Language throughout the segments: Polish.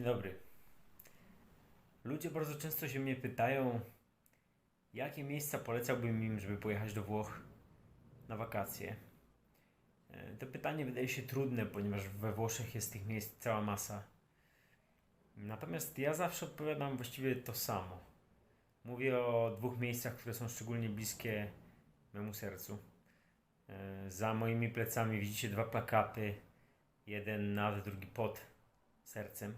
Dzień dobry. Ludzie bardzo często się mnie pytają, jakie miejsca polecałbym im, żeby pojechać do Włoch na wakacje. E, To pytanie wydaje się trudne, ponieważ we Włoszech jest tych miejsc cała masa. Natomiast ja zawsze odpowiadam właściwie to samo. Mówię o dwóch miejscach, które są szczególnie bliskie memu sercu. E, Za moimi plecami widzicie dwa plakaty, jeden nad, drugi pod sercem.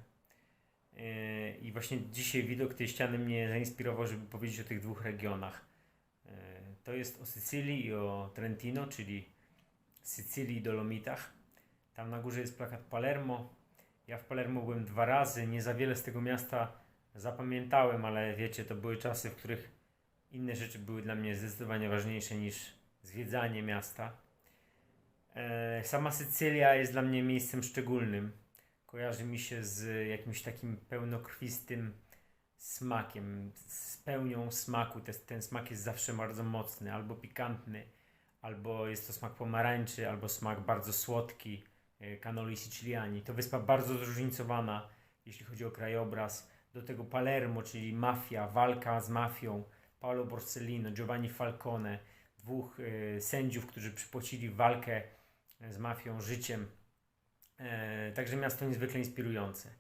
I właśnie dzisiaj widok tej ściany mnie zainspirował, żeby powiedzieć o tych dwóch regionach. Yy, To jest o Sycylii i o Trentino, czyli Sycylii i Dolomitach. Tam na górze jest plakat Palermo. Ja w Palermo byłem dwa razy, nie za wiele z tego miasta zapamiętałem, ale wiecie, to były czasy, w których inne rzeczy były dla mnie zdecydowanie ważniejsze niż zwiedzanie miasta. Yy, Sama Sycylia jest dla mnie miejscem szczególnym kojarzy mi się z jakimś takim pełnokrwistym smakiem, z pełnią smaku. Te- Ten smak jest zawsze bardzo mocny, albo pikantny, albo jest to smak pomarańczy, albo smak bardzo słodki, e, cannoli siciliani. To wyspa bardzo zróżnicowana, jeśli chodzi o krajobraz. Do tego Palermo, czyli mafia, walka z mafią, Paolo Borsellino, Giovanni Falcone, dwóch e, sędziów, którzy przypłacili walkę z mafią życiem. E, także miasto niezwykle inspirujące.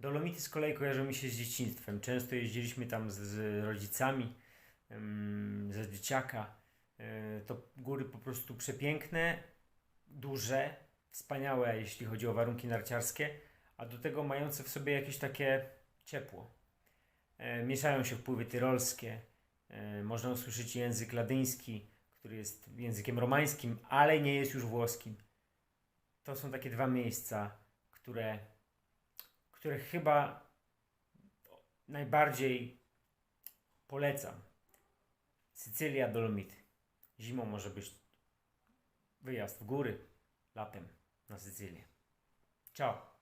Dolomity z kolei kojarzą mi się z dzieciństwem. Często jeździliśmy tam z, z rodzicami, ze dzieciaka. E, to góry po prostu przepiękne, duże, wspaniałe, jeśli chodzi o warunki narciarskie, a do tego mające w sobie jakieś takie ciepło. E, mieszają się wpływy tyrolskie. Można usłyszeć język ladyński, który jest językiem romańskim, ale nie jest już włoskim to są takie dwa miejsca, które, które chyba najbardziej polecam. Sycylia, Dolomity. Zimą może być wyjazd w góry, latem na Sycylię. Ciao.